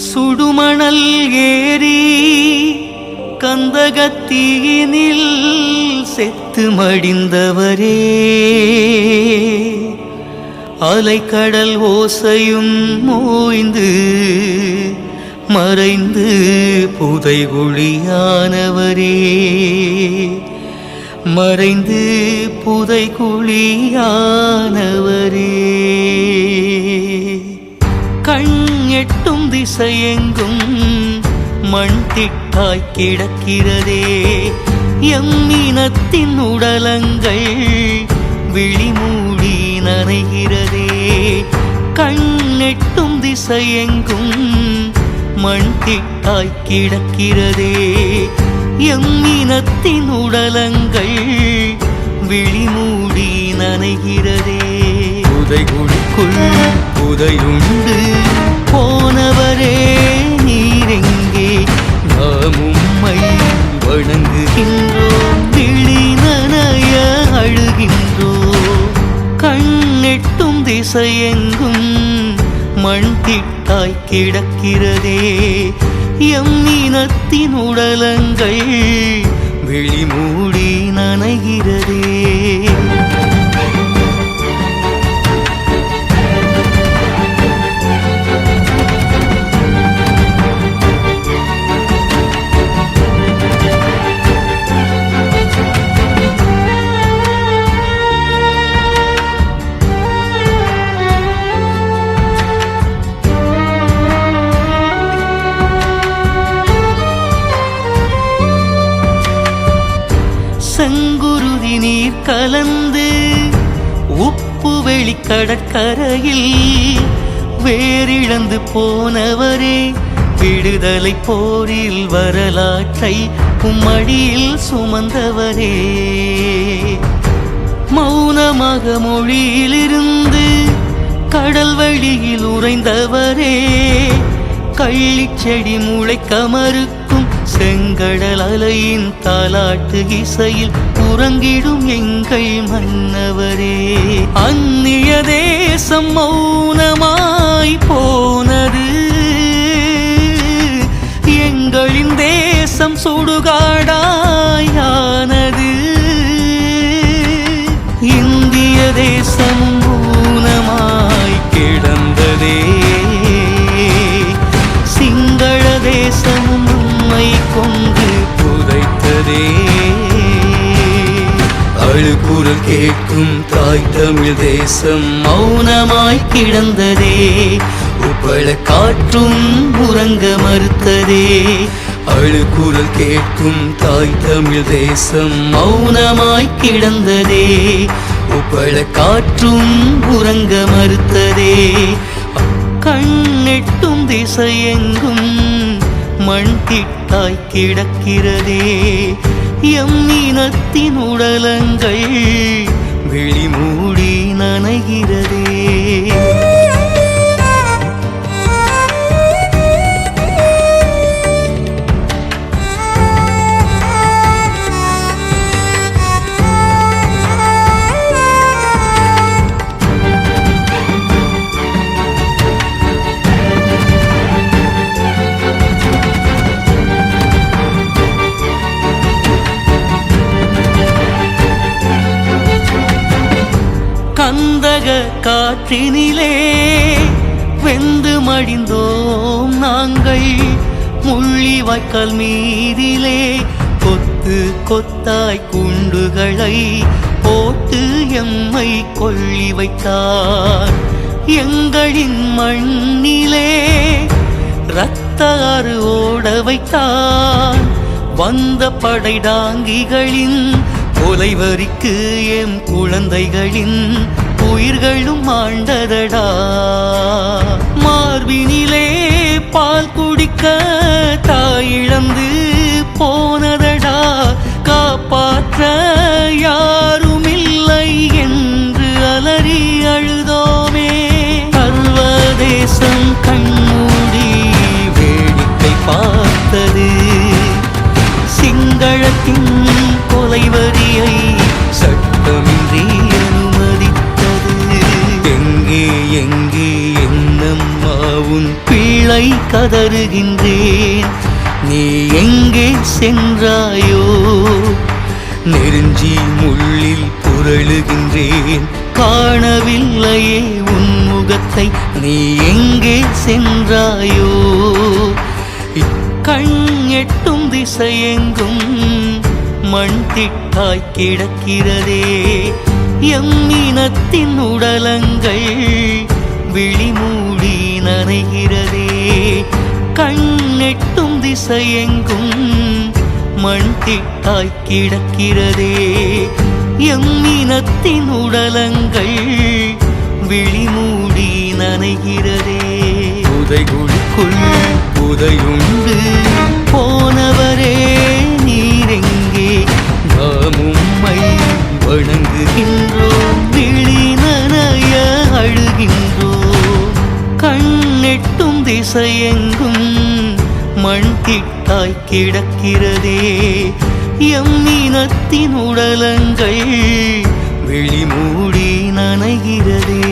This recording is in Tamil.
சுடுமணல் ஏறி கந்தகத்தீயினில் செத்து மடிந்தவரே. அலைக்கடல் ஓசையும் மோய்ந்து மறைந்து புதைகுழியானவரே. மறைந்து புதைகுழியானவரே. கண் எட்டும் திசையெங்கும் மண் திட்டாய் கிடக்கிறதே. எம்மினத்தின் உடலங்கள் விழிமூடி நனைகிறதே. கண் எட்டும் திசையெங்கும் மண் திட்டாய் கிடக்கிறதே. எம்மினத்தின் உடலங்கள் விழிமூடி நனைகிறதே. புதைகுழிக்குள் புதையுண்டு. போனவரே நீரெங்கே நாம் உம்மை வணங்குகின்றோம். விழி அழுகின்றோம். கண்ணெட்டும் திசையெங்கும் மண் திட்டாய் கிடக்கிறதே. எம் இனத்தின் உடலங்கள் வெளிமூடி நனைகிறதே. கலந்து உப்பு வெளி கடற்கரையில் வேறிழந்து போனவரே விடுதலை போரில் வரலாற்றை உம்மடியில் சுமந்தவரே. மௌனமாக மொழியிலிருந்து கடல் வழியில் உறைந்தவரே கள்ளி செடி முளைக்க மறுக்கும் செங்கடல் அலையின் தாலாட்டு இசையில் உறங்கிடும் எங்கள் மன்னவரே. அந்நிய தேசம் மௌனமாய் போனது. எங்களின் தேசம் சுடுகாடா குரல் கேட்கும் தாய் தமிழ் தேசம் மௌனமாய் கிடந்ததே. உப்பள காற்றும் உறங்க மறுத்ததே. அழுகுரல் கேட்கும் தாய் தமிழ் தேசம் மௌனமாய் கிடந்ததே. உப்பள காற்றும் உறங்க மறுத்ததே. கண்ணெட்டும் திசையெங்கும் மண் திட்டாய் கிடக்கிறதே. எம் இனத்தின் உடலங்கள். உலக காற்றினிலே வெந்து மடிந்தோம் நாங்கள். முள்ளி வாய்க்கால் மீதிலே கொத்து கொத்தாய் குண்டுகளை போட்டு எம்மை கொள்ளி வைத்தார். எங்களின் மண்ணிலே இரத்த ஆறு ஓட வைத்தார். வந்த படைடாங்கிகளின் கொலைவரிக்கு எம் குழந்தைகளின் உயிர்களும் ஆண்டதடா. மார்பினிலே பால் குடிக்க தாயிழந்து போனதடா. காப்பாற்ற யாருமில்லை என்று அலறி அழுதோமே. சர்வதேசம் கண்மூடி வேடிக்கை பார்த்தது. சிங்களத்தின் கொலைவரியை கதறுகின்றேன். நீ எங்கே சென்றாயோ? நெருஞ்சி முள்ளில் புரளுகின்றேன். காணவில்லையே உன் முகத்தை. நீ எங்கே சென்றாயோ? கண் எட்டும் திசையெங்கும் மண் திட்டாய் கிடக்கிறதே. எம்மினத்தின் உடலங்கள் விழிமூடி நனைகிறதே. கண்ணெட்டும் திசையெங்கும் மண் திட்டாய் கிடக்கிறதே. எம்மினத்தின் உடலங்கள் விழிமூடி நனைகிறதே. புதைகுழிக்குள் புதையுண்டு. போனவரே நீரெங்கே மண் திட்டாய் கிடக்கிறதே எம்மினத்தின் உடலங்கள் வெளிமூடி நனைகிறதே.